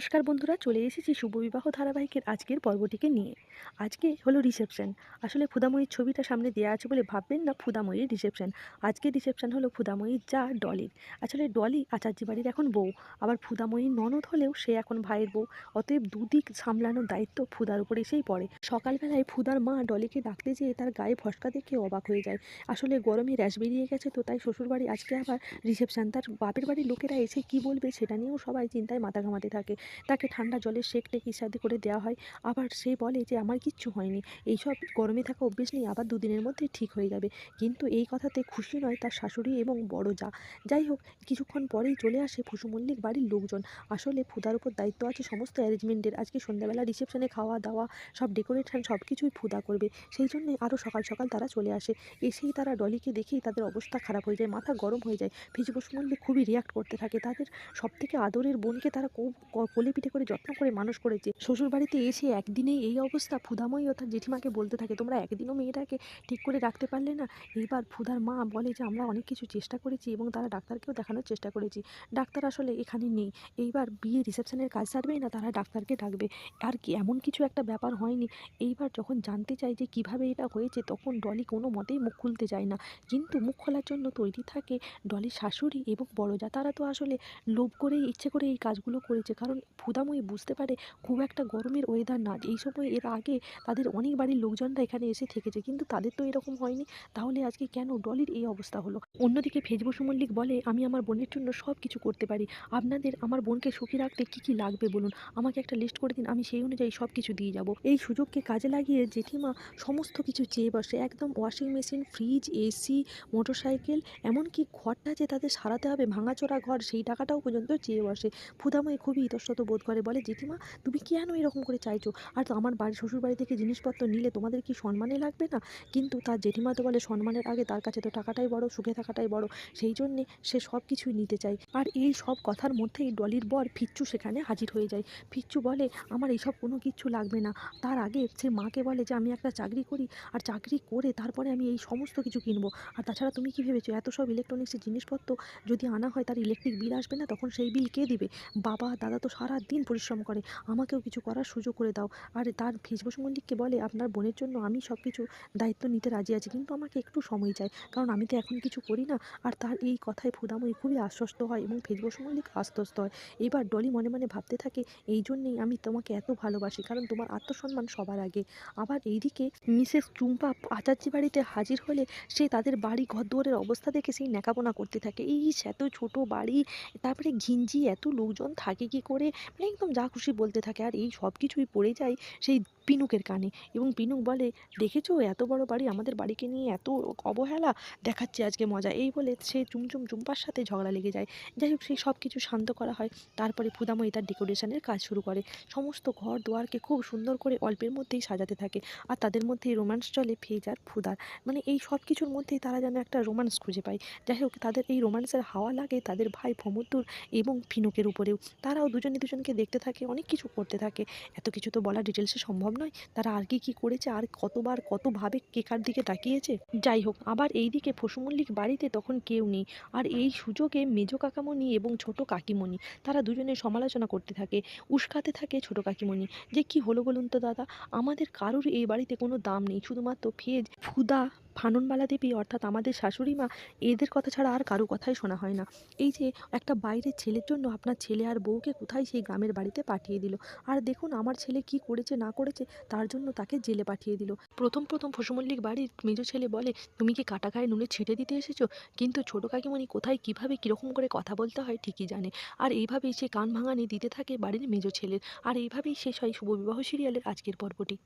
নমস্কার বন্ধুরা, চলে এসেছি শুভবিবাহ ধারাবাহিকের আজকের পর্বটিকে নিয়ে। আজকে হলো রিসেপশন আসলে ফুদাময়ীর ছবিটা সামনে দেওয়া আছে বলে ভাববেন না ফুদাময়ীর রিসেপশন আজকে রিসেপশন হলো ফুদাময়ীর যা ডলির আসলে ডলি আচার্য বাড়ির এখন বউ। আবার ফুদাময়ীর ননদ হলেও সে এখন ভাইয়ের বউ। অতএব দুদিক সামলানোর দায়িত্ব ফুদার উপর এসেই পড়ে। সকালবেলায় ফুদার মা ডলিকে ডাকতে যেয়ে তার গায়ে ফসকা দেখে অবাক হয়ে যায়। আসলে গরমে র্যাশ বেরিয়ে গেছে তো তাই শ্বশুরবাড়ি আজকে আবার রিসেপশন তার বাপের বাড়ির লোকেরা এসে কি বলবে সেটা নিয়েও সবাই চিন্তায় মাথা ঘামাতে থাকে। তাকে ঠান্ডা জলের শেক টেক ইত্যাদি করে দেওয়া হয়। আবার সে বলে যে, আমার কিচ্ছু হয়নি। এইসব গরমে থাকা অভ্যেস নেই আবার দুদিনের মধ্যে ঠিক হয়ে যাবে। কিন্তু এই কথাতে খুশি নয় তার শাশুড়ি এবং বড় যা। যাই হোক, কিছুক্ষণ পরেই চলে আসে ফুসু মল্লিক বাড়ির লোকজন। আসলে ফুদার উপর দায়িত্ব আছে সমস্ত অ্যারেঞ্জমেন্টের। আজকে সন্ধ্যাবেলা রিসেপশনে খাওয়া, দাওয়া, সব ডেকোরেশন, সব কিছুই ফুদা করবে। সেই জন্যে আরও সকাল সকাল তারা চলে আসে। এসেই তারা ডলিকে দেখেই তাদের অবস্থা খারাপ হয়ে যায়, মাথা গরম হয়ে যায়। ফিজু বসু মল্লিক খুবই রিয়াক্ট করতে থাকে। তাদের সব থেকে আদরের বোনকে তারা কোলে পিঠে করে যত্ন করে মানুষ করেছে। শ্বশুর বাড়িতে এসে একদিনেই এই অবস্থা। ফুদাময়ী তার জেঠিমাকে বলতে থাকে, তোমরা একদিনও মেয়েটাকে ঠিক করে রাখতে পারলে না? এইবার ফুদার মা বলে যে, আমরা অনেক কিছু চেষ্টা করেছি এবং তারা ডাক্তারকেও দেখানোর চেষ্টা করেছি। ডাক্তার আসলে এখানে নেই। এইবার বিয়ে রিসেপশনের কাজ সারবেই না, তারা ডাক্তারকে ডাকবে। আর কি, এমন কিছু একটা ব্যাপার হয়নি। এইবার যখন জানতে চাই যে, কীভাবে এটা হয়েছে, তখন ডলি কোনো মতেই মুখ খুলতে চায় না। কিন্তু মুখ খোলার জন্য তৈরি থাকে ডলির শাশুড়ি এবং বড় যা তারা তো আসলে লোভ করেই, ইচ্ছে করে এই কাজগুলো করেছে। কারণ ফুদাময়ী বুঝতে পারে খুব একটা গরমের ওয়েদার না। এই সময় এর আগে তাদের অনেক বাড়ির লোকজনরা এখানে এসে থেকেছে, কিন্তু তাদের তো এরকম হয়নি। তাহলে আজকে কেন ডলির এই অবস্থা হলো? অন্যদিকে ফেজবসু মল্লিক বলে, আমি আমার বোনের জন্য সব কিছু করতে পারি। আপনাদের, আমার বোনকে সুখী রাখতে কী কী লাগবে বলুন? আমাকে একটা লিস্ট করে দিন, আমি সেই অনুযায়ী সব কিছু দিয়ে যাব। এই সুযোগকে কাজে লাগিয়ে জেঠিমা সমস্ত কিছু চেয়ে বসে। একদম washing machine fridge AC motorcycle এমনকি ঘরটা যে তাদের সারাতে হবে, ভাঙাচোরা ঘর, সেই টাকাটাও পর্যন্ত চেয়ে বসে। ফুদাময়ী খুবই ইতস্তত বোধ করে বলে, জেঠিমা, তুমি কেন এরকম করে চাইছো? আর তো আমার বাড়ি শ্বশুর বাড়ি থেকে জিনিসপত্র নিলে তোমাদের কি সম্মানে লাগবে না? কিন্তু তার জেঠিমা তো বলে, সম্মানের আগে তার কাছে তো টাকাটাই বড়, সুখে থাকাটাই বড়। সেই জন্যে সে সব কিছুই নিতে চায়। আর এই সব কথার মধ্যেই ডলির বর ফিচ্চু সেখানে হাজির হয়ে যায়। ফিচ্চু বলে, আমার এইসব কোনো কিচ্ছু লাগবে না। তার আগে সে মাকে বলে যে, আমি একটা চাকরি করি, আর চাকরি করে তারপরে আমি এই সমস্ত কিছু কিনবো। আর তাছাড়া তুমি কি ভেবেছো, এত সব ইলেকট্রনিক্সের জিনিসপত্র যদি আনা হয়, তার ইলেকট্রিক বিল আসবে না? তখন সেই বিল কে দিবে? বাবা, দাদা তো সারা দিন পরিশ্রম করে, আমাকেও কিছু করার সুযোগ করে দাও। আর তার ফেসবুক মল্লিককে বলে, আপনার বোনের জন্য আমি সব কিছু দায়িত্ব নিতে রাজি আছি, কিন্তু আমাকে একটু সময় চাই, কারণ আমি তো এখন কিছু করি না। আর তার এই কথায় ফুদাময়ী খুবই আশ্বস্ত হয় এবং ফেসবুক মল্লিক আশ্বস্ত হয়। এবার ডলি মনে মনে ভাবতে থাকে, এই জন্যেই আমি তোমাকে এত ভালোবাসি, কারণ তোমার আত্মসম্মান সবার আগে। আবার এইদিকে মিসেস চুম্পা আচার্য বাড়িতে হাজির হলে সে তাদের বাড়ি ঘরদুয়ারের অবস্থা দেখে সেই ন্যাকাপোনা করতে থাকে। এই এত ছোট বাড়ি, তারপরে ঘিঞ্জি, এত লোকজন থাকে কি করে? মানে একদম যা খুশি বলতে থাকে। আর এই সব কিছুই পড়ে যায় সেই পিনুকের কানে। এবং পিনুক বলে, দেখেছ এত বড় বাড়ি আমাদের বাড়িকে নিয়ে এত অবহেলা দেখাচ্ছে আজকে মজা। এই বলে সে চুমচুম চুম্পার সাথে ঝগড়া লেগে যায়। যাই হোক, সেই সব কিছু শান্ত করা হয়। তারপরে ফুদাময়ী তার ডেকোরেশনের কাজ শুরু করে। সমস্ত ঘর দুয়ারকে খুব সুন্দর করে অল্পের মধ্যেই সাজাতে থাকে। আর তাদের মধ্যেই রোম্যান্স চলে ফেজ আর ফুদার। মানে এই সব কিছুর মধ্যেই তারা যেন একটা রোম্যান্স খুঁজে পায়। যাই হোক, তাদের এই রোম্যান্সের হাওয়া লাগে তাদের ভাই ভমুদ্দুর এবং ফিনুকের উপরেও। তারাও দুজনে দুজনকে দেখতে থাকে, অনেক কিছু করতে থাকে। এত কিছু তো বলা ডিটেলসে সম্ভব নয়। তারা আর কি কী করেছে, আর কতবার কতভাবে কে কার দিকে তাকিয়েছে? যাই হোক, আবার এই দিকে ফসুমল্লিক বাড়িতে তখন কেউ নেই। আর এই সুযোগে মেজ কাকামণি এবং ছোট কাকিমণি, তারা দুজনে সমালোচনা করতে থাকে, উস্কাতে থাকে ছোট কাকিমণি। যে কি হলো বলুন তো দাদা? আমাদের কারোর এই বাড়িতে কোনো দাম নেই। শুধুমাত্র ফেজ, ফুদা ফাননবালা দেবী অর্থাৎ আমাদের শাশুড়ি মা, এদের কথা ছাড়া আর কারও কথাই শোনা হয় না। এই যে একটা বাইরের ছেলের জন্য আপনার ছেলে আর বউকে কোথায় সেই গ্রামের বাড়িতে পাঠিয়ে দিল? আর দেখুন আমার ছেলে কি করেছে, না করেছে, তার জন্য তাকে জেলে পাঠিয়ে দিল। প্রথম প্রথম ফসুমল্লিক বাড়ির মেজো ছেলে বলে, তুমি কি কাটা গায়ে নুনে ছিটে দিতে এসেছ? কিন্তু ছোটো কাকিমণি কোথায়, কীভাবে, কীরকম করে কথা বলতে হয় ঠিকই জানে। আর এইভাবেই সে কান ভাঙানি দিতে থাকে বাড়ির মেজো ছেলের। আর এইভাবেই শেষ হয় শুভবিবাহ সিরিয়ালের আজকের পর্বটি।